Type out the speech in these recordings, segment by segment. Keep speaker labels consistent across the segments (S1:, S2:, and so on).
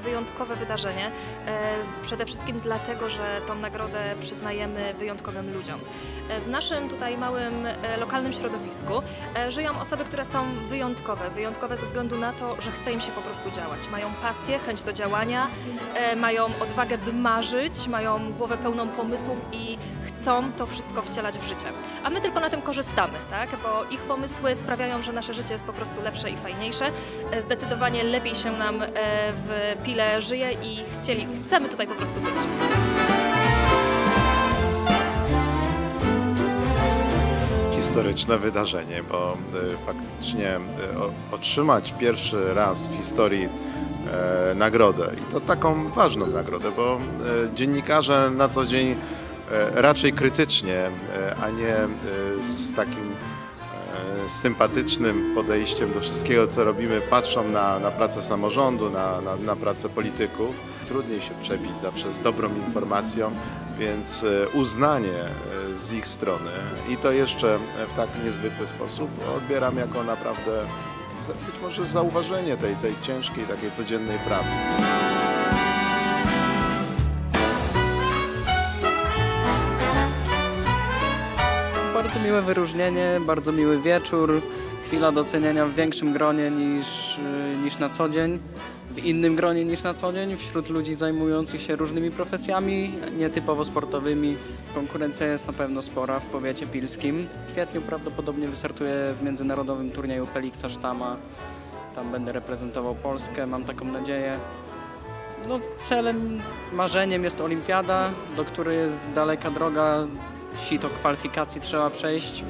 S1: wyjątkowe wydarzenie. E, Przede wszystkim dlatego, że tą nagrodę przyznajemy wyjątkowym ludziom. E, W naszym tutaj małym e, lokalnym środowisku żyją osoby, które są wyjątkowe. Wyjątkowe ze względu na to, że chce im się po prostu działać. Mają pasję, chęć do działania, mają odwagę, by marzyć, mają głowę pełną pomysłów i chcą to wszystko wcielać w życie. A my tylko na tym korzystamy, tak? bo ich pomysły sprawiają, że nasze życie jest po prostu lepsze i fajniejsze. Zdecydowanie lepiej się nam w Pile żyje i chcieli, chcemy tutaj po prostu być.
S2: historyczne wydarzenie, bo y, faktycznie y, otrzymać pierwszy raz w historii e, nagrodę i to taką ważną nagrodę, bo e, dziennikarze na co dzień e, raczej krytycznie, e, a nie z takim sympatycznym podejściem do wszystkiego, co robimy, patrzą na, na pracę samorządu, na, na, na pracę polityków. Trudniej się przebić zawsze z dobrą informacją, więc e, uznanie e, z ich strony i to jeszcze w tak niezwykły sposób odbieram jako naprawdę być może zauważenie tej, tej ciężkiej, takiej codziennej pracy.
S3: Bardzo miłe wyróżnienie, bardzo miły wieczór, chwila docenienia w większym gronie niż, y, niż na co dzień, w innym gronie niż na co dzień, wśród ludzi zajmujących się różnymi profesjami, nietypowo sportowymi. Konkurencja jest na pewno spora w powiecie pilskim. W kwietniu prawdopodobnie wystartuję w międzynarodowym turnieju Feliksa Sztama. Tam będę reprezentował Polskę, mam taką nadzieję. No, celem, marzeniem jest olimpiada, do której jest daleka droga, sito kwalifikacji trzeba przejść.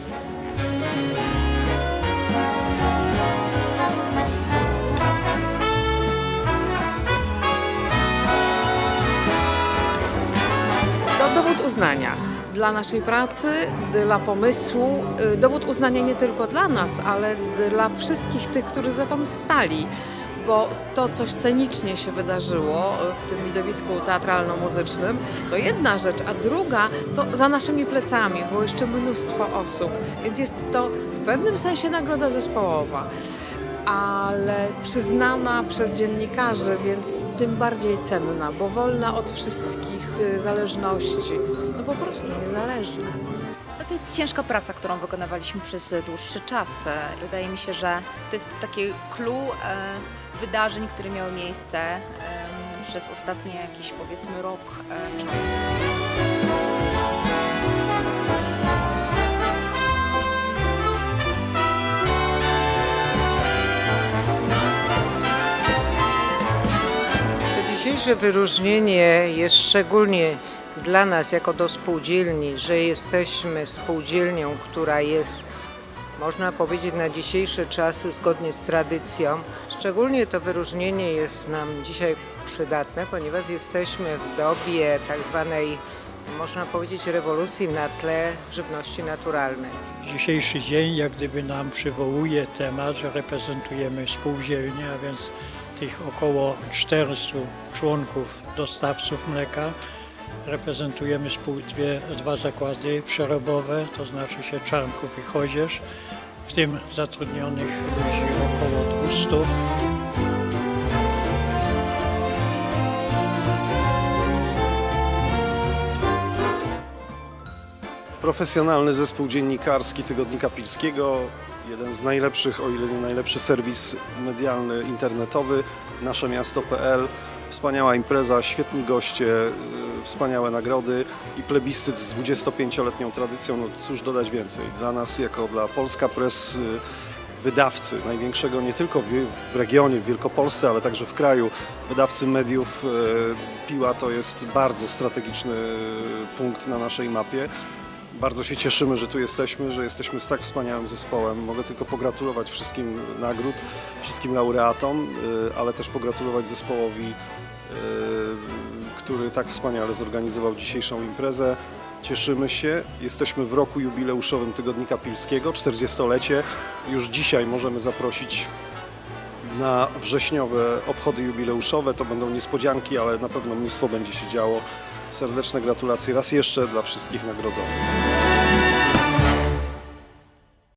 S4: To dowód uznania dla naszej pracy, dla pomysłu, y, dowód uznania nie tylko dla nas, ale dla wszystkich tych, którzy za tym stali. Bo to coś scenicznie się wydarzyło w tym widowisku teatralno-muzycznym, to jedna rzecz, a druga to za naszymi plecami było jeszcze mnóstwo osób, więc jest to w pewnym sensie nagroda zespołowa ale przyznana przez dziennikarzy, więc tym bardziej cenna, bo wolna od wszystkich y, zależności. No po prostu niezależna.
S5: No to jest ciężka praca, którą wykonywaliśmy przez dłuższy czas. Wydaje mi się, że to jest taki clue e, wydarzeń, które miały miejsce przez ostatnie jakiś powiedzmy rok e, czasu.
S6: To dzisiejsze wyróżnienie jest szczególnie dla nas jako do spółdzielni, że jesteśmy spółdzielnią, która jest, można powiedzieć, na dzisiejsze czasy zgodnie z tradycją. Szczególnie to wyróżnienie jest nam dzisiaj przydatne, ponieważ jesteśmy w dobie tak zwanej, można powiedzieć, rewolucji na tle żywności naturalnej.
S7: Dzisiejszy dzień jak gdyby nam przywołuje temat, że reprezentujemy spółdzielnię, a więc tych około 400 członków dostawców mleka. Reprezentujemy dwie, dwa zakłady przerobowe, to znaczy się Czarnków i Chodzież, w tym zatrudnionych ludzi około 200.
S8: Profesjonalny zespół dziennikarski Tygodnika Pilskiego, jeden z najlepszych, o ile nie najlepszy serwis medialny internetowy, nasze miasto.pl. Wspaniała impreza, świetni goście, yy, wspaniałe nagrody i plebiscyt z 25-letnią tradycją. No cóż dodać więcej. Dla nas, jako dla Polska Press, yy, wydawcy, największego nie tylko w, regionie, w Wielkopolsce, ale także w kraju, wydawcy mediów, yy, Piła to jest bardzo strategiczny punkt na naszej mapie. Bardzo się cieszymy, że tu jesteśmy, że jesteśmy z tak wspaniałym zespołem. Mogę tylko pogratulować wszystkim nagród, wszystkim laureatom, y, ale też pogratulować zespołowi, y, który tak wspaniale zorganizował dzisiejszą imprezę. Cieszymy się. Jesteśmy w roku jubileuszowym Tygodnika Pilskiego, 40-lecie. Już dzisiaj możemy zaprosić na wrześniowe obchody jubileuszowe. To będą niespodzianki, ale na pewno mnóstwo będzie się działo. Serdeczne gratulacje raz jeszcze dla wszystkich nagrodzonych.